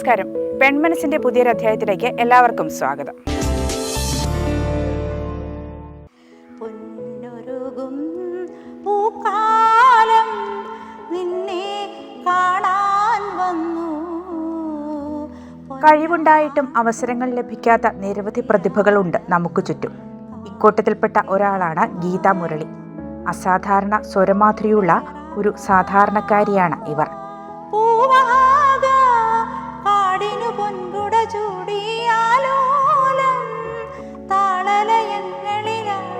നമസ്കാരം. പെൺമനസിന്റെ പുതിയൊരു അധ്യായത്തിലേക്ക് എല്ലാവർക്കും സ്വാഗതം. പൊന്നൊരുകും പൂക്കാലം നിന്നെ കാണാൻ വന്നു. കഴിവുണ്ടായിട്ടും അവസരങ്ങൾ ലഭിക്കാത്ത നിരവധി പ്രതിഭകളുണ്ട് നമുക്ക് ചുറ്റും. ഇക്കൂട്ടത്തിൽപ്പെട്ട ഒരാളാണ് ഗീത മുരളി. അസാധാരണ സ്വരമാധുരിയുള്ള ഒരു സാധാരണക്കാരിയാണ് ഇവർ. പൊൻകുട ചൂടിയാലോലം താളലയങ്ങളിലാടി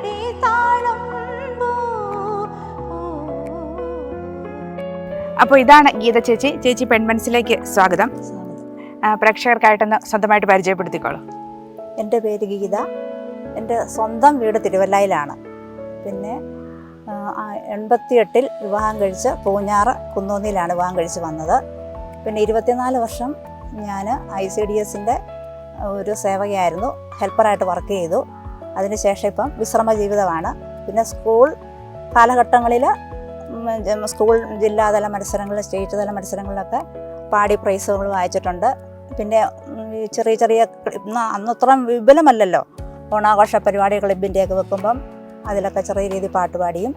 അപ്പോൾ ഇതാണ് ഗീത ചേച്ചി. ചേച്ചി പെൺമനസിലേക്ക് സ്വാഗതം. പ്രേക്ഷകർക്കായിട്ടൊന്ന് സ്വന്തമായിട്ട് പരിചയപ്പെടുത്തിക്കോളൂ. എന്റെ പേര് ഗീത. എന്റെ സ്വന്തം വീട് തിരുവല്ലയിലാണ്. പിന്നെ എൺപത്തിയെട്ടിൽ വിവാഹം കഴിച്ച് പൂഞ്ഞാറ് കുന്നോന്നിയിലാണ് വിവാഹം കഴിച്ച് വന്നത്. പിന്നെ ഇരുപത്തിനാല് വർഷം ഞാൻ ഐ സി ഡി എസിന്റെ ഒരു സേവകയായിരുന്നു. ഹെൽപ്പറായിട്ട് വർക്ക് ചെയ്തു. അതിനുശേഷം ഇപ്പം വിശ്രമ ജീവിതമാണ്. പിന്നെ സ്കൂൾ കാലഘട്ടങ്ങളിൽ സ്കൂൾ ജില്ലാതല മത്സരങ്ങൾ സ്റ്റേറ്റ് തല മത്സരങ്ങളിലൊക്കെ പാടി പ്രൈസുകൾ വായിച്ചിട്ടുണ്ട്. പിന്നെ ചെറിയ ചെറിയ ക്ലി- ഇന്ന് അന്നത്ര വിപുലമല്ലല്ലോ. ഓണാഘോഷ പരിപാടി ക്ലബിന്റെയൊക്കെ വെക്കുമ്പം അതിലൊക്കെ ചെറിയ രീതി പാട്ട് പാടിയും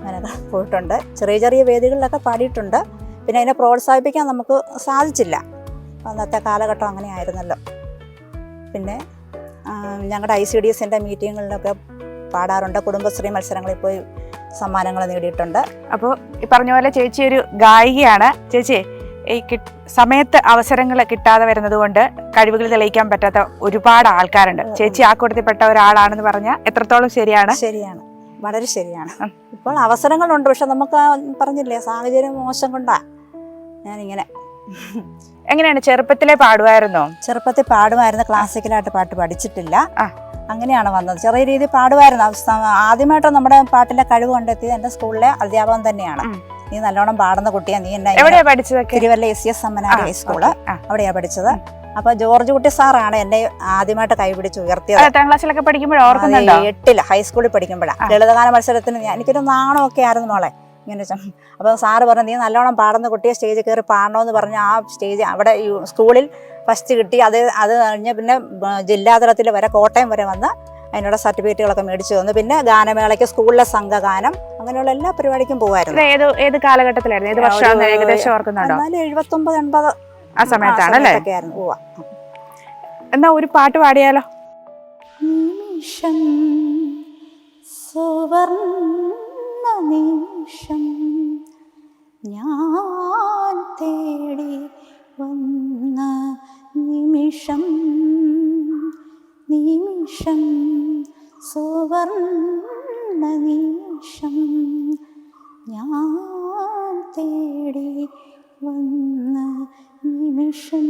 അങ്ങനെയൊക്കെ പോയിട്ടുണ്ട്. ചെറിയ ചെറിയ വേദികളിലൊക്കെ പാടിയിട്ടുണ്ട്. പിന്നെ അതിനെ പ്രോത്സാഹിപ്പിക്കാൻ നമുക്ക് സാധിച്ചില്ല. അന്നത്തെ കാലഘട്ടം അങ്ങനെ ആയിരുന്നല്ലോ പിന്നെ ഞങ്ങളുടെ ഐ സി ഡി എസിന്റെ മീറ്റിങ്ങുകളിലൊക്കെ പാടാറുണ്ട്. കുടുംബശ്രീ മത്സരങ്ങളിൽ പോയി സമ്മാനങ്ങൾ നേടിയിട്ടുണ്ട്. അപ്പോൾ ഈ പറഞ്ഞ പോലെ ചേച്ചി ഒരു ഗായികയാണ്. ചേച്ചി ഈ സമയത്ത് അവസരങ്ങൾ കിട്ടാതെ വരുന്നത് കൊണ്ട് കഴിവുകൾ തെളിയിക്കാൻ പറ്റാത്ത ഒരുപാട് ആൾക്കാരുണ്ട്. ചേച്ചി ആ കൂട്ടത്തിൽപ്പെട്ട ഒരാളാണെന്ന് പറഞ്ഞാൽ എത്രത്തോളം ശരിയാണ്? ശരിയാണ്. വളരെ ശരിയാണ്. ഇപ്പോൾ അവസരങ്ങളുണ്ട്. പക്ഷെ നമുക്ക് പറഞ്ഞില്ലേ സാഹചര്യം മോശം കൊണ്ടാ ഞാനിങ്ങനെ എങ്ങനെയാണ് ചെറുപ്പത്തിലെ പാടുമായിരുന്നോ? ചെറുപ്പത്തിൽ പാടുമായിരുന്നു ക്ലാസിക്കലായിട്ട് പാട്ട് പഠിച്ചിട്ടില്ല. അങ്ങനെയാണ് വന്നത്. ചെറിയ രീതിയിൽ പാടുമായിരുന്നു. അവസ്ഥ ആദ്യമായിട്ട് നമ്മുടെ പാട്ടിലെ കഴിവ് കണ്ടെത്തിയത് എന്റെ സ്കൂളിലെ അധ്യാപകൻ തന്നെയാണ്. നീ നല്ലോണം പാടുന്ന കുട്ടിയാ. നീ എന്നെ എവിടെയാ പഠിച്ചതൊക്കെ? Thiruvalla S C S seminary high school അവിടെയാ പഠിച്ചത്. അപ്പൊ ജോർജ് കുട്ടി സാറാണ് എന്നെ ആദ്യമായിട്ട് കൈപിടിച്ച് ഉയർത്തിയത്. എത്രാം ക്ലാസ്സിലൊക്കെ അത് എട്ടിൽ ഹൈസ്കൂളിൽ പഠിക്കുമ്പോഴാണ്. ലളിതഗാന മത്സരത്തിന് എനിക്കൊരു നാണമൊക്കെ ആയിരുന്നു മോളെ. ഇങ്ങനെ അപ്പോൾ സാറ് പറഞ്ഞു നീ നല്ലോണം പാടുന്ന കുട്ടിയെ സ്റ്റേജിൽ കയറി പാടണമെന്ന് പറഞ്ഞ് ആ സ്റ്റേജ് അവിടെ സ്കൂളിൽ ഫസ്റ്റ് കിട്ടി. അത് അത് കഴിഞ്ഞ് പിന്നെ ജില്ലാതലത്തിൽ വരെ കോട്ടയം വരെ വന്ന് അതിനുള്ള സർട്ടിഫിക്കറ്റുകളൊക്കെ മേടിച്ചു തന്നു. പിന്നെ ഗാനമേളയ്ക്ക് സ്കൂളിലെ സംഘഗാനം അങ്ങനെയുള്ള എല്ലാ പരിപാടിക്കും പോകുമായിരുന്നു ഏത് ഏത് കാലഘട്ടത്തിലായിരുന്നു? ഏത് ഏകദേശം ഓർക്കുന്നുണ്ടോ? എൺപത് ആ സമയത്താണ് അല്ലേ പോവാ. എന്നാ ഒരു പാട്ട് പാടിയാലോ? നിമിഷം സുവർണ നിമിഷം ഞാൻ തേടി വന്ന നിമിഷം നിമിഷം സുവർണ നിമിഷം ഞാൻ തേടി വന്ന നിമിഷം.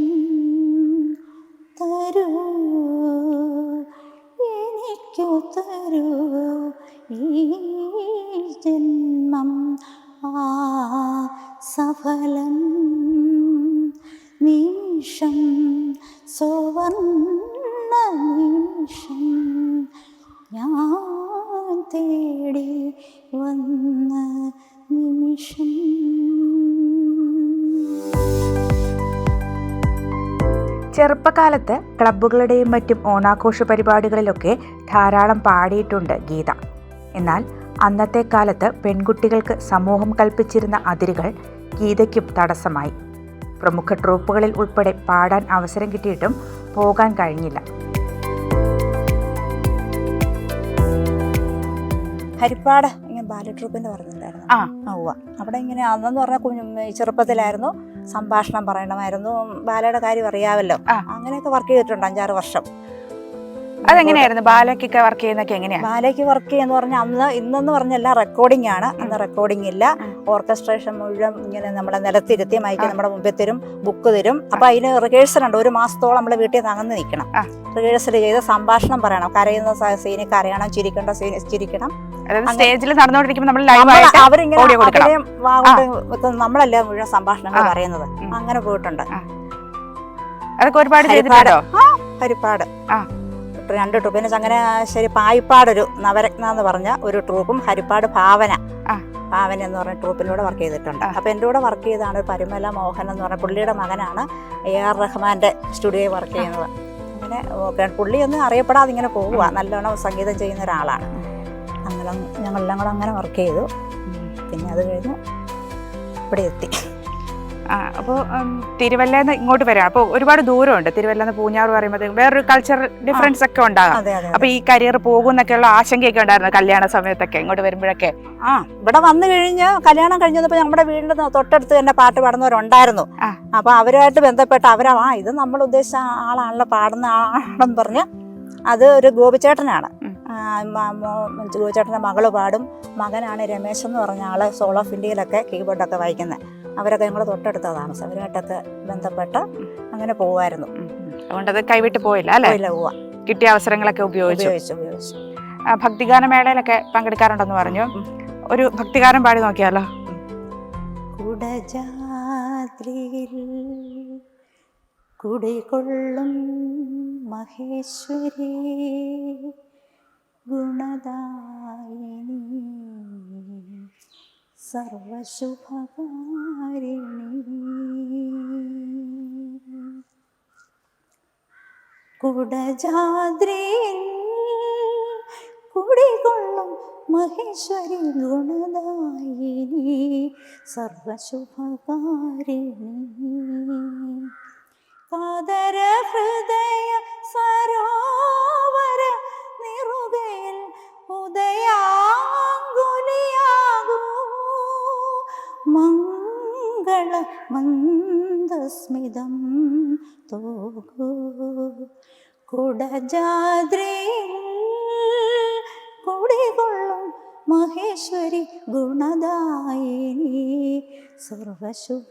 ചെറുപ്പകാലത്ത് ക്ലബ്ബുകളുടെയും മറ്റും ഓണാഘോഷ പരിപാടികളിലൊക്കെ ധാരാളം പാടിയിട്ടുണ്ട് ഗീത. എന്നാൽ അന്നത്തെ കാലത്ത് പെൺകുട്ടികൾക്ക് സമൂഹം കൽപ്പിച്ചിരുന്ന അതിരുകൾ ഗീതയ്ക്കും തടസ്സമായി. പ്രമുഖ ട്രൂപ്പുകളിൽ ഉൾപ്പെടെ പാടാൻ അവസരം കിട്ടിയിട്ടും പോകാൻ കഴിഞ്ഞില്ല. ഹരിപ്പാട് ഇങ്ങനെ ബാലറ്റ് ട്രൂപ്പിന്റെ പറഞ്ഞിട്ടുണ്ടായിരുന്നു ആ. അവിടെ ഇങ്ങനെ അന്നെന്ന് പറഞ്ഞാൽ കുഞ്ഞു ചെറുപ്പത്തിലായിരുന്നു. സംഭാഷണം പറയണമായിരുന്നു. ബാലയുടെ കാര്യം അറിയാമല്ലോ. അങ്ങനെയൊക്കെ വർക്ക് ചെയ്തിട്ടുണ്ട് അഞ്ചാറ് വർഷം. അതെങ്ങനെയായിരുന്നു? ബാലയ്ക്കൊക്കെ വർക്ക് ചെയ്യുന്നൊക്കെ എങ്ങനെയാണ് ബാലയ്ക്ക് വർക്ക് ചെയ്യുന്ന പറഞ്ഞാൽ അന്ന് ഇന്നെന്ന് പറഞ്ഞല്ല റെക്കോർഡിംഗ് ആണ്. അന്ന് റെക്കോർഡിംഗ് ഇല്ല. ഓർക്കസ്ട്രേഷൻ മുഴുവൻ ഇങ്ങനെ നമ്മളെ നിലത്തിരുത്തി മയക്കി നമ്മുടെ മുമ്പിൽ തരും ബുക്ക് തരും. അപ്പൊ അതിന് റിഹേഴ്സൽ ഉണ്ട്. ഒരു മാസത്തോളം നമ്മൾ വീട്ടിൽ തങ്ങന്ന് നിൽക്കണം. റിഹേഴ്സൽ ചെയ്ത് സംഭാഷണം പറയണം. കരയുന്ന സീന് കരയണം ചിരിക്കേണ്ട സീന് ചിരിക്കണം. അതായത് സ്റ്റേജിൽ നടന്നുകൊണ്ടിരിക്കുമ്പോൾ നമ്മൾ ലൈവ് ലൈവായിട്ട് അവരിങ്ങനെ കൊടുക്കണം. അഭിനയം നമ്മളല്ലേ മുഴുവൻ സംഭാഷണങ്ങൾ. പറയുന്നത്? അങ്ങനെ പോയിട്ടുണ്ട്. അതൊക്കെ ഒരുപാട്. ചെയ്തിട്ടുണ്ടോ? ഹരിപ്പാട്. രണ്ട് ട്രൂപ്പ് അങ്ങനെ ശരി പായിപ്പാടൊരു നവരത്ന എന്ന് പറഞ്ഞ ഒരു ട്രൂപ്പും ഹരിപ്പാട് ഭാവന. ഭാവന എന്ന് പറഞ്ഞ ട്രൂപ്പിലൂടെ വർക്ക് ചെയ്തിട്ടുണ്ട്. അപ്പോൾ എന്റെ കൂടെ വർക്ക് ചെയ്താണ് പരിമല മോഹൻ എന്ന് പറഞ്ഞ പുള്ളിയുടെ മകനാണ് എ ആർ റഹ്മാന്റെ സ്റ്റുഡിയോയിൽ വർക്ക് ചെയ്യുന്നത്. അങ്ങനെ പുള്ളിയൊന്നും അറിയപ്പെടാതെ ഇങ്ങനെ പോവുക നല്ലോണം സംഗീതം ചെയ്യുന്ന ഒരാളാണ്. അങ്ങനെ ഞങ്ങളെല്ലാം കൂടെ അങ്ങനെ വർക്ക് ചെയ്തു. പിന്നെ അത് കഴിഞ്ഞ് ഇവിടെ എത്തി. ആ അപ്പോൾ തിരുവല്ലേന്ന് ഇങ്ങോട്ട് വരാം. അപ്പോൾ ഒരുപാട് ദൂരമുണ്ട്. തിരുവല്ല നിന്ന് പൂഞ്ഞാറ് പറയുമ്പോൾ വേറൊരു കൾച്ചറൽ ഡിഫറൻസ് ഒക്കെ ഉണ്ടാകും. അതെ അതെ അപ്പൊ ഈ കരിയർ പോകുന്നൊക്കെയുള്ള ആശങ്കയൊക്കെ ഉണ്ടായിരുന്നു കല്യാണ സമയത്തൊക്കെ ഇങ്ങോട്ട് വരുമ്പോഴൊക്കെ. ആ ഇവിടെ വന്നു കഴിഞ്ഞ് കല്യാണം കഴിഞ്ഞപ്പോൾ നമ്മുടെ വീടിന്റെ തൊ- തൊട്ടടുത്ത് തന്നെ പാട്ട് പാടുന്നവരുണ്ടായിരുന്നു. അപ്പോൾ അപ്പൊ അവരുമായിട്ട് ബന്ധപ്പെട്ട് അവരാ ആ ഇത് നമ്മൾ ഉദ്ദേശിച്ച ആളാണല്ലോ പാടുന്ന ആളെന്ന് പറഞ്ഞ് അത് ഒരു ഗോപിച്ചേട്ടനാണ്. ഉം. ആ, മ- മോ- ഗോപിച്ചേട്ടന്റെ മകൾ പാടും. മകനാണ് രമേശ് എന്ന് പറഞ്ഞ ആൾ സോൾ ഓഫ് ഇന്ത്യയിലൊക്കെ കീബോർഡൊക്കെ വായിക്കുന്നത് അവരൊക്കെ ഞങ്ങൾ തൊട്ടടുത്ത താമസം അവരുമായിട്ടൊക്കെ ബന്ധപ്പെട്ട് അങ്ങനെ പോവായിരുന്നു. അതുകൊണ്ട് അത് കൈവിട്ട് പോയില്ല അല്ലേ? പോയില്ല പോവാ. കിട്ടിയ അവസരങ്ങളൊക്കെ ഉപയോഗിച്ചു. ഉപയോഗിച്ചു ഉപയോഗിച്ചു. ആ, ഭക്തിഗാന മേളയിലൊക്കെ പങ്കെടുക്കാറുണ്ടെന്ന് പറഞ്ഞു. ഒരു ഭക്തിഗാനം പാടി നോക്കിയാലോ? കുടജാദ്രിയിൽ കുടികൊള്ളും മഹേശ്വരി. ഗുണദായിനി സർവശുഭകാരിണി. കുടജാദ്രി കുടികൊള്ളും മഹേശ്വരി ഗുണദായിനി സർവശുഭകാരിണി. കാതര ഹൃദയ സരോവര മന്ദസ്മിതം തോകൂ. കുടജാദ്രിയിൽ കുടികൊള്ളും മഹേശ്വരി ഗുണദായിനി സർവശുഭകാരിണി.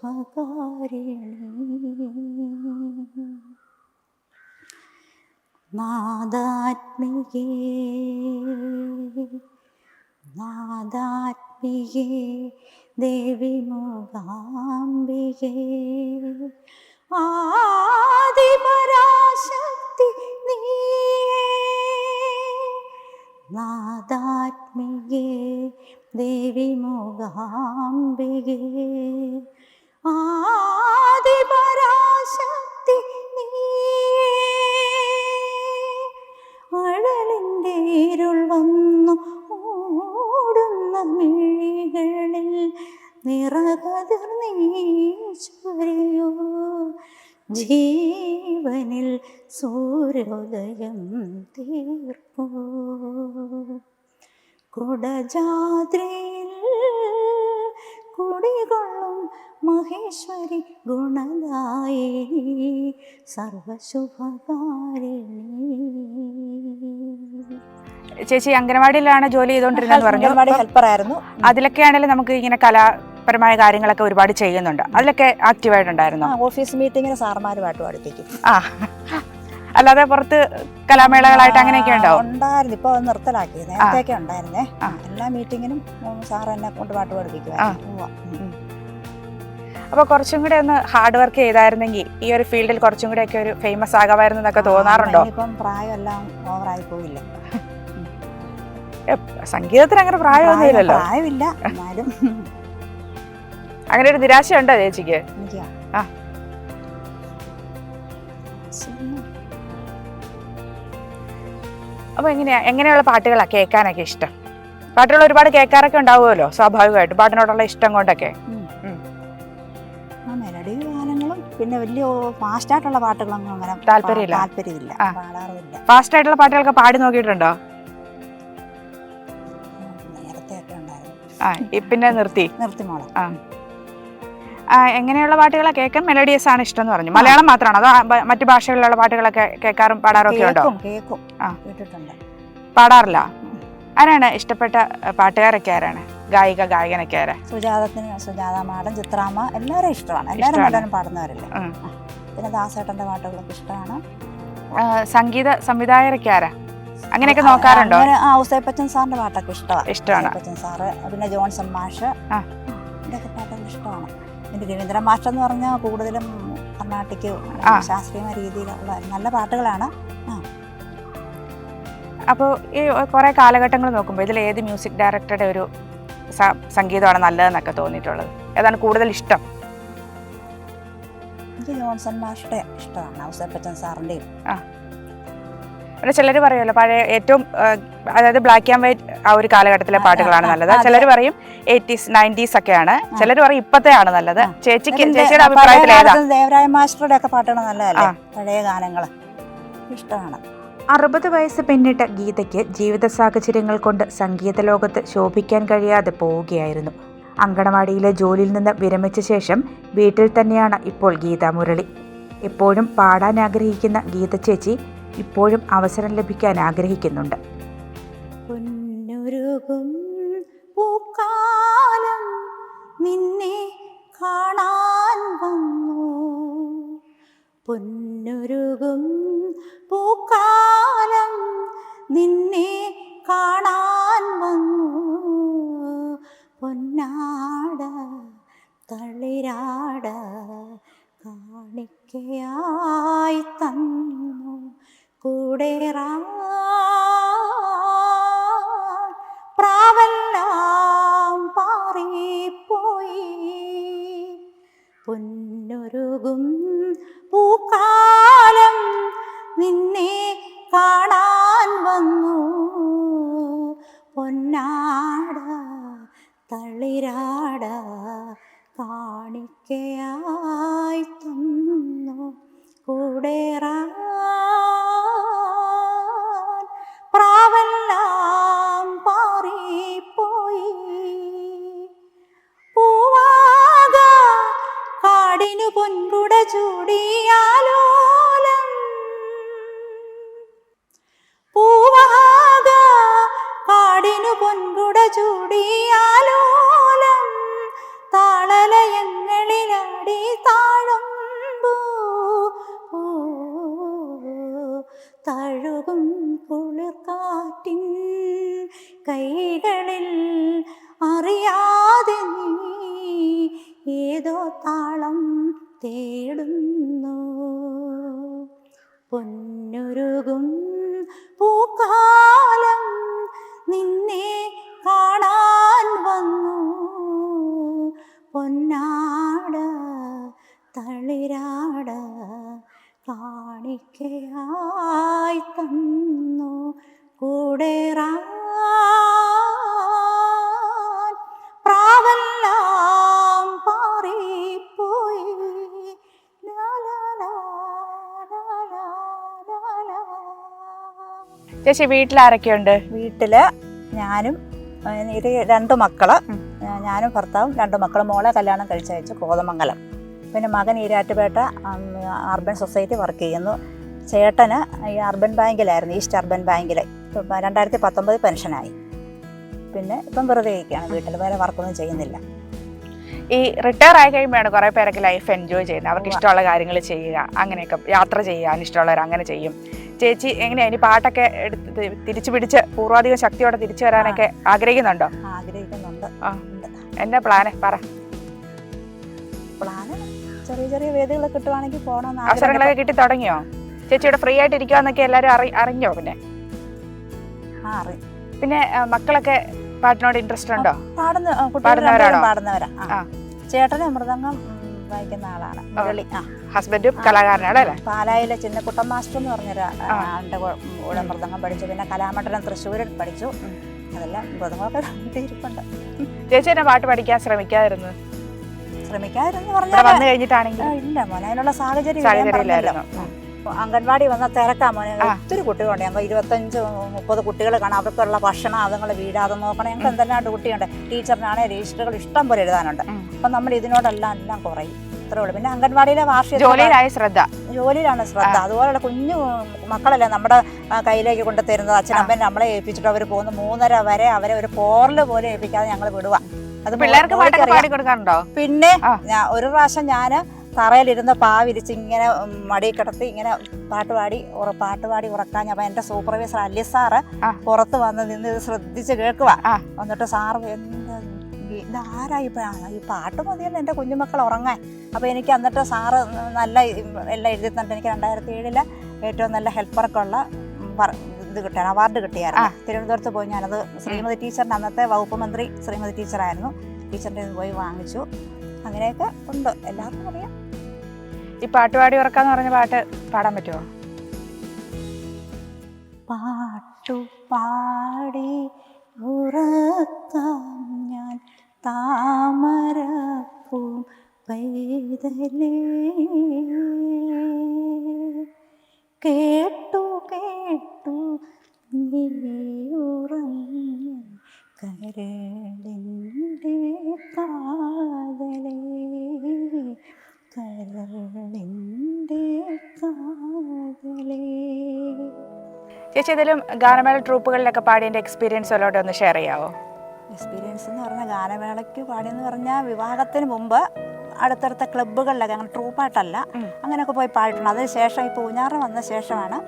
നാദാത്മികേ നാദാത്മികേ ദേവി മൂകാംബികേ. ആദിപരാശക്തി നീയേ. നാദാത്മികേ ദേവി മൂകാംബികേ. ആദിപരാശക്തി നീയേ. അഴലിന്റെ ഇരുൾ വന്നു മിഴികളിൽ നിറകതിർ നീശ്വരിയോ ജീവനിൽ സൂര്യോദയം തീർപ്പോ. കുടജാദ്രിയിൽ കുടികൊള്ളും മഹേശ്വരി ഗുണദായിനി സർവശുഭകാരിണി. ചേച്ചി അംഗനവാടിയിലാണ് ജോലി ചെയ്തുകൊണ്ടിരുന്നത് പറഞ്ഞു? ഹെൽപ്പർ ഹെൽപ്പറായിരുന്നു. അതിലൊക്കെ ആണെങ്കിലും നമുക്ക് ഇങ്ങനെ കലാപരമായ കാര്യങ്ങളൊക്കെ ഒരുപാട് ചെയ്യുന്നുണ്ട്. അതിലൊക്കെ ആക്റ്റീവായിട്ടുണ്ടായിരുന്നു? ഓഫീസ് മീറ്റിങ്ങിന് സാർമാരുമായിട്ട് പാട്ട് പഠിപ്പിക്കും ആ. അല്ലാതെ പുറത്ത് കലാമേളകളായിട്ട് അങ്ങനെയൊക്കെ ഉണ്ടോ? ഉണ്ടായിരുന്നു. ഇപ്പൊ നിർത്തലാക്കി. നേരത്തെയൊക്കെ ഉണ്ടായിരുന്നേ. എല്ലാ മീറ്റിങ്ങിനും സാർ എന്നെ കൊണ്ട് പാട്ട് പഠിപ്പിക്കുമായിരുന്നു ഉവ്വ. ഉം. അപ്പൊ കുറച്ചും കൂടെ ഒന്ന് ഹാർഡ് വർക്ക് ചെയ്തായിരുന്നെങ്കിൽ ഈ ഒരു ഫീൽഡിൽ കുറച്ചും കൂടെ ഒക്കെ ഒരു ഫേമസ് ആകാമായിരുന്നു എന്നൊക്കെ തോന്നാറുണ്ടോ? ഇപ്പം പ്രായമെല്ലാം ഓവറായി പോയില്ല സംഗീതത്തിന് അങ്ങനെ പ്രായമൊന്നുമില്ലല്ലോ പ്രായം- പ്രായമില്ല എന്നാലും. അങ്ങനെ ഒരു നിരാശയുണ്ടോ ചേച്ചിക്ക്? ആ. അപ്പൊ എങ്ങനെയാ എങ്ങനെയുള്ള പാട്ടുകളാ കേൾക്കാനൊക്കെ ഇഷ്ടം? പാട്ടുകൾ ഒരുപാട് കേൾക്കാറൊക്കെ ഉണ്ടാവുമല്ലോ സ്വാഭാവികമായിട്ട് പാട്ടിനോടുള്ള ഇഷ്ടം കൊണ്ടൊക്കെ. പിന്നെ വലിയ ഫാസ്റ്റായിട്ടുള്ള പാട്ടുകളൊന്നും അങ്ങനെ താല്പര്യമില്ല. താല്പര്യമില്ല. പാടാറുമില്ല. ഫാസ്റ്റ് ആയിട്ടുള്ള പാട്ടുകളൊക്കെ പാടി നോക്കിയിട്ടുണ്ടോ? ഉണ്ടായിരുന്നു. പിന്നെ നിർത്തി. നിർത്തി മോളെ. ആ, എങ്ങനെയുള്ള പാട്ടുകളെ കേൾക്കാൻ? മെലഡിയസ് ആണ് ഇഷ്ടം എന്ന് പറഞ്ഞു. മലയാളം മാത്രമാണ്? അതോ മറ്റു ഭാഷകളിലുള്ള പാട്ടുകളൊക്കെ കേൾക്കാറും പാടാറൊക്കെ ഉണ്ടോ? കേൾക്കും. കേട്ടിട്ടുണ്ട്. പാടാറില്ല? ആരാണ് ഇഷ്ടപ്പെട്ട പാട്ടുകാരൊക്കെ ആരാണ്? ഗായിക ഗായകനൊക്കെ ആരാ? സുജാതത്തിന് സുജാത മാഡം ചിത്രാമ്മ എല്ലാവരും ഇഷ്ടമാണ്. എല്ലാവരും പാടുന്നവരല്ലേ? പിന്നെ ദാസേട്ടന്റെ പാട്ടുകളൊക്കെ ഇഷ്ടമാണ്. സംഗീത സംവിധായകരൊക്കെ ആരാ? അങ്ങനെയൊക്കെ നോക്കാറുണ്ടോ? ആ സാറിന്റെ പാട്ടൊക്കെ ഇഷ്ടമാണ്. ഇഷ്ടമാണ്. സാറ് പിന്നെ ജോൺസൺ മാഷ്. ആ. ഇതൊക്കെ പാട്ടൊക്കെ ഇഷ്ടമാണ്. പിന്നെ രവീന്ദ്രൻ മാഷ് എന്ന് പറഞ്ഞാൽ കൂടുതലും കർണാട്ടിക് ശാസ്ത്രീയമായ ശാസ്ത്രീയ രീതിയിലുള്ള നല്ല പാട്ടുകളാണ്. അപ്പോൾ ഈ കുറേ കാലഘട്ടങ്ങൾ നോക്കുമ്പോൾ ഇതിൽ ഏത് മ്യൂസിക് ഡയറക്ടറുടെ ഒരു സംഗീതമാണ് നല്ലതെന്നൊക്കെ തോന്നിയിട്ടുള്ളത്? ഏതാണ് കൂടുതൽ ഇഷ്ടം? എനിക്ക് ജോൺസൺ ഇഷ്ടമാണ് ഔസേപ്പച്ചൻ ആ. പിന്നെ ചിലർ പറയുമല്ലോ പഴയ ഏറ്റവും അതായത് ബ്ലാക്ക് ആൻഡ് വൈറ്റ് ആ ഒരു കാലഘട്ടത്തിലെ പാട്ടുകളാണ് നല്ലത്. ചിലർ പറയും എയ്റ്റീസ് നയന്റീസ് ഒക്കെയാണ്. ചിലർ പറയും ഇപ്പത്തെ ആണ് നല്ലത്. ചേച്ചിക്ക് ചേച്ചിയുടെ അഭിപ്രായത്തിൽ ദേവരായ മാസ്റ്ററുടെ ഒക്കെ പാട്ടുകൾ നല്ലതല്ലേ പഴയ ഗാനങ്ങൾ ഇഷ്ടമാണ്. അറുപത് വയസ്സ് പിന്നിട്ട ഗീതയ്ക്ക് ജീവിത സാഹചര്യങ്ങൾ കൊണ്ട് സംഗീത ലോകത്ത് ശോഭിക്കാൻ കഴിയാതെ പോവുകയായിരുന്നു. അങ്കണവാടിയിലെ ജോലിയിൽ നിന്ന് വിരമിച്ച ശേഷം വീട്ടിൽ തന്നെയാണ് ഇപ്പോൾ ഗീത മുരളി. എപ്പോഴും പാടാൻ ആഗ്രഹിക്കുന്ന ഗീത ചേച്ചി ഇപ്പോഴും അവസരം ലഭിക്കാൻ ആഗ്രഹിക്കുന്നുണ്ട്. നിന്നെ കാണാൻ വന്നു. പൊന്നുരുകും പൂക്കാലം നിന്നെ കാണാൻ വന്നു. പൊന്നാട തളിരാട കാണിക്കയായി തന്നു. കൂടേറാൻ പൊൻകുട ചൂടിയാലോലം. പൂവഹാക കാടിനു പൊൻകുട ചൂടിയാലോലം. താളലയങ്ങളിലാടി താഴുമ്പൂ തഴുകും കുളിർക്കാറ്റിൻ കൈകളിൽ അറിയാതെ നീ ഏതോ താളം തേടുന്നു. പൊന്നുരുകും പൂക്കാലം നിന്നെ കാണാൻ വന്നു. പൊന്നാട തളിരാട കാണിക്കയായി തന്നു. കൂടേറാൻ ചേച്ചി വീട്ടിൽ ആരൊക്കെയുണ്ട് വീട്ടിൽ ഞാനും ഇത് രണ്ട് മക്കൾ. ഞാനും ഭർത്താവും രണ്ട് മക്കളും. മോളെ കല്യാണം കഴിച്ചയച്ചു കോതമംഗലം. പിന്നെ മകൻ ഈരാറ്റുപേട്ട അർബൻ സൊസൈറ്റി വർക്ക് ചെയ്യുന്നു. ചേട്ടന് ഈ അർബൻ ബാങ്കിലായിരുന്നു ഈസ്റ്റ് അർബൻ ബാങ്കിൽ രണ്ടായിരത്തി പത്തൊമ്പത് പെൻഷനായി. പിന്നെ ഇപ്പം വെറുതെ ഇരിക്കുകയാണ് വീട്ടിൽ വേറെ വർക്കൊന്നും ചെയ്യുന്നില്ല. ഈ റിട്ടയർ ആയി കഴിയുമ്പോഴാണ് കുറെ പേരൊക്കെ ലൈഫ് എൻജോയ് ചെയ്യുന്നത്. അവർക്ക് ഇഷ്ടമുള്ള കാര്യങ്ങൾ ചെയ്യുക അങ്ങനെയൊക്കെ യാത്ര ചെയ്യാൻ ഇഷ്ടമുള്ളവർ അങ്ങനെ ചെയ്യും. ചേച്ചി എങ്ങനെയാണ് ഇനി പാട്ടൊക്കെ എടുത്ത് തിരിച്ചു പിടിച്ച് പൂർവാധികം ശക്തിയോടെ തിരിച്ചു വരാനൊക്കെ ആഗ്രഹിക്കുന്നുണ്ടോ? ആഗ്രഹിക്കുന്നുണ്ട്. എന്നാ പ്ലാന് പറ. പ്ലാന് ചെറിയ ചെറിയ വേദികളൊക്കെ കിട്ടുവാണെങ്കിൽ അവസരങ്ങളൊക്കെ കിട്ടി തുടങ്ങിയോ? ചേച്ചിയുടെ ഫ്രീ ആയിട്ട് ഇരിക്കുവാന്നൊക്കെ എല്ലാരും അറി അറിഞ്ഞോ പിന്നെ? പിന്നെ മക്കളൊക്കെ പാട്ടിനോട് ഇൻട്രസ്റ്റ് ഉണ്ടോ? പാടുന്ന പാടുന്നവരാണോ? പാടുന്നവരാ. ചേട്ടന് മൃദംഗം വായിക്കുന്ന ആളാണ്. മുരളി. ആ. ഹസ്ബൻഡും. കലാകാരനാണ് അല്ലേ? പാലായിലെ ചിന്നക്കുട്ടൻ മാസ്റ്റർ എന്ന് പറഞ്ഞൊരു. ആളുടെ കൂടെ മൃദംഗം പഠിച്ചു. പിന്നെ കലാമണ്ഡലം തൃശ്ശൂരിൽ പഠിച്ചു. അതെല്ലാം മൃദംഗമൊക്കെ തീരുപ്പുണ്ട് ചേച്ചി എന്നെ പാട്ട് പഠിക്കാൻ ശ്രമിക്കാതിരുന്നു? ശ്രമിക്കാതിരുന്ന് ഇവിടെ പറഞ്ഞാൽ വന്നു കഴിഞ്ഞിട്ടാണെങ്കിൽ ഇല്ല മോനെ അതിനുള്ള സാഹചര്യം അംഗൻവാടി വന്ന തിരക്കാ മോനെ. ഒത്തിരി കുട്ടികളുണ്ട്. ഞങ്ങൾ ഇരുപത്തഞ്ച് മുപ്പത് കുട്ടികൾ കാണാം. അവർക്കുള്ള ഭക്ഷണം അതുങ്ങൾ വീടാതെ നോക്കണം. ഞങ്ങൾക്ക് എന്തെല്ലാം കുട്ടിയുണ്ട്. ടീച്ചറിനാണെങ്കിൽ രജിസ്റ്ററുകൾ ഇഷ്ടം പോലെ എഴുതാനുണ്ട്. അപ്പം നമ്മൾ ഇതിനോടെല്ലാം എല്ലാം കുറയും. ഇത്രേ ഉള്ളൂ. പിന്നെ അംഗൻവാടിയിലെ വാർഷിക ജോലിയിലായ ശ്രദ്ധ. ജോലിയിലാണ് ശ്രദ്ധ. അതുപോലുള്ള കുഞ്ഞു മക്കളല്ലേ നമ്മുടെ കയ്യിലേക്ക് കൊണ്ട് തരുന്നത്. അച്ഛനമ്മ നമ്മളെ ഏൽപ്പിച്ചിട്ട് അവർ പോകുന്നു. മൂന്നര വരെ അവരെ ഒരു പോറൽ പോലെ ഏൽപ്പിക്കാതെ ഞങ്ങൾ വിടുക അത് പിള്ളേർക്ക്. പാടി കൊടുക്കാറുണ്ടോ പിന്നെ ഒരു പ്രാവശ്യം ഞാൻ തറയിലിരുന്ന് പാവിരിച്ച് ഇങ്ങനെ മടി കിടത്തി ഇങ്ങനെ പാട്ടുപാടി പാട്ടുപാടി ഉറ- പാട്ട് പാടി ഉറക്കാൻ അപ്പൊ എന്റെ സൂപ്പർവൈസർ അല്ലി സാറ്. പുറത്ത് വന്ന് നിന്ന് ഇത് ശ്രദ്ധിച്ച് കേൾക്കുക. എന്നിട്ട് സാറ് ഇതാരാ ഈ ഈ പാട്ട് മതിയല്ലോ എന്റെ കുഞ്ഞുമക്കൾ ഉറങ്ങാൻ. അപ്പോൾ എനിക്ക് എന്നിട്ട് സാറ് നല്ല എല്ലാം എഴുതി തന്നിട്ട് എനിക്ക് രണ്ടായിരത്തി ഏഴിൽ ഏറ്റവും നല്ല ഹെൽപ്പറൊക്കെ ഉള്ള ഇത് കിട്ടിയാണ് അവാർഡ് കിട്ടിയായിരുന്നു. തിരുവനന്തപുരത്ത് പോയി ഞാനത് ശ്രീമതി ടീച്ചറിന്റെ അന്നത്തെ വകുപ്പ് മന്ത്രി ശ്രീമതി ടീച്ചറായിരുന്നു. ടീച്ചറിന്റെ ഇത് പോയി വാങ്ങിച്ചു. അങ്ങനെയൊക്കെ ഉണ്ട്. എല്ലാവർക്കും അറിയാം. ഈ പാട്ട് പാട്ടുപാടി ഉറക്കാന്ന് പറഞ്ഞ പാട്ട് പാടാൻ പറ്റുമോ പാട്ടു പാടി ഉറക്കാം ഞാൻ. താമരപ്പൂ പൈതലേ കേട്ടു കേട്ടു നീ ഉറങ്ങി കരളിന്റെ കാതലേ. കരളിന്റെ കാതലേ. ചേച്ചി ഏതെങ്കിലും ഗാനമേള ട്രൂപ്പുകളിലൊക്കെ പാടിയതിന്റെ എക്സ്പീരിയൻസ് വല്ലോടെ ഒന്ന് ഷെയർ ചെയ്യാവോ? എക്സ്പീരിയൻസ് എന്ന് പറഞ്ഞാൽ ഗാനമേളയ്ക്ക് പാടിയെന്ന് പറഞ്ഞാൽ വിവാഹത്തിന് മുമ്പ് അടുത്തടുത്ത ക്ലബ്ബുകളിലൊക്കെ അങ്ങനെ ട്രൂപ്പായിട്ടല്ല. അങ്ങനെയൊക്കെ പോയി പാടിയിട്ടുണ്ട്. അതിന് ശേഷം ഇപ്പോൾ ഊഞ്ഞാറ് വന്ന ശേഷമാണ്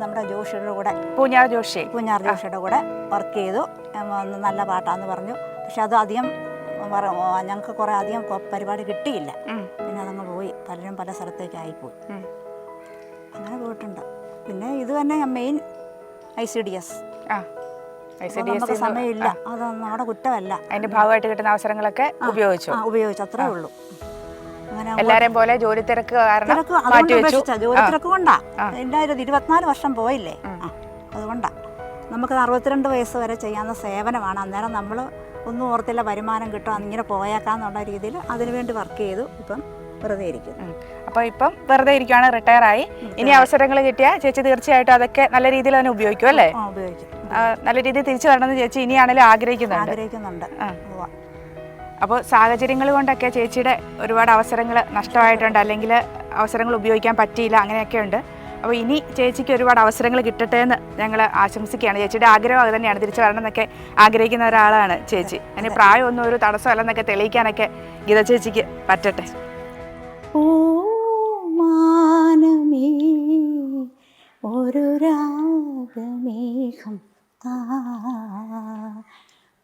നമ്മുടെ ജോഷിയുടെ കൂടെ പൂഞ്ഞാർ ജോഷി. പൂഞ്ഞാർ ജോഷിയുടെ കൂടെ വർക്ക് ചെയ്തു. നല്ല പാട്ടാന്ന് പറഞ്ഞു. പക്ഷെ അത് അധികം ഞങ്ങൾക്ക് കുറേ അധികം പരിപാടി കിട്ടിയില്ല. പിന്നെ അതങ്ങ് പോയി. പലരും പല സ്ഥലത്തേക്കായിപ്പോയി. പോയി അങ്ങനെ പോയിട്ടുണ്ട്. പിന്നെ ഇത് തന്നെ main I C D S നമുക്ക് സമയമില്ല. അത് നമ്മുടെ കുറ്റമല്ല. അതിന്റെ ഭാഗമായിട്ട് കിട്ടുന്ന അവസരങ്ങളൊക്കെ ഉപയോഗിച്ചു. ഉപയോഗിച്ചു. അത്രേ ഉള്ളൂ. എല്ലാരെയും പോലെ ജോലി തിരക്ക് കാരണം ജോലി തിരക്ക് കൊണ്ടാ. എല്ലാവരും ഇരുപത്തിനാല് വർഷം പോയില്ലേ? അതുകൊണ്ടാ. നമുക്ക് അറുപത്തിരണ്ട് വയസ്സ് വരെ ചെയ്യാവുന്ന സേവനമാണ്. അന്നേരം നമ്മൾ ഒന്നും ഓർത്തില്ല വരുമാനം കിട്ടും അങ്ങനെ പോയേക്കാന്നുള്ള രീതിയിൽ അതിനുവേണ്ടി വർക്ക് ചെയ്തു. ഇപ്പം വെറുതെ ഇരിക്കും ഉം. അപ്പൊ ഇപ്പം വെറുതെ ഇരിക്കുകയാണ് റിട്ടയർ ആയി. ഇനി അവസരങ്ങൾ കിട്ടിയാൽ ചേച്ചി തീർച്ചയായിട്ടും അതൊക്കെ നല്ല രീതിയിൽ തന്നെ ഉപയോഗിക്കും അല്ലേ? ഉപയോഗിക്കും. നല്ല രീതിയിൽ തിരിച്ചു വരണമെന്ന് ചേച്ചി ഇനിയാണെങ്കിലും ആഗ്രഹിക്കുന്നുണ്ട്. ആഗ്രഹിക്കുന്നുണ്ട്. അപ്പോൾ സാഹചര്യങ്ങൾ കൊണ്ടൊക്കെ ചേച്ചിയുടെ ഒരുപാട് അവസരങ്ങൾ നഷ്ടമായിട്ടുണ്ട് അല്ലെങ്കിൽ അവസരങ്ങൾ ഉപയോഗിക്കാൻ പറ്റിയില്ല അങ്ങനെയൊക്കെ ഉണ്ട്. അപ്പോൾ ഇനി ചേച്ചിക്ക് ഒരുപാട് അവസരങ്ങൾ കിട്ടട്ടെ എന്ന് ഞങ്ങൾ ആശംസിക്കുകയാണ്. ചേച്ചിയുടെ ആഗ്രഹം അത് തന്നെയാണ് തിരിച്ചു വരണം എന്നൊക്കെ ആഗ്രഹിക്കുന്ന ഒരാളാണ് ചേച്ചി. അതിന് പ്രായമൊന്നും ഒരു തടസ്സമല്ലെന്നൊക്കെ തെളിയിക്കാനൊക്കെ ഗീത ചേച്ചിക്ക് പറ്റട്ടെ. പൂമാനമേ ഒരു രാഗമേഘം താ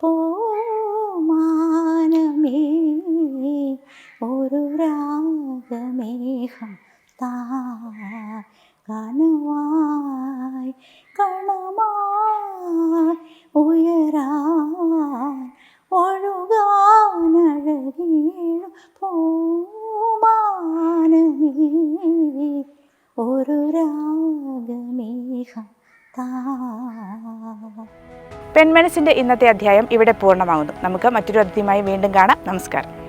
പൂമാനമേ ഒരു രാഗമേഘം താ. കനവായി പെൺമനസിന്റെ ഇന്നത്തെ അധ്യായം ഇവിടെ പൂർണമാകുന്നു നമുക്ക് മറ്റൊരു അതിഥിയുമായി വീണ്ടും കാണാം. നമസ്കാരം.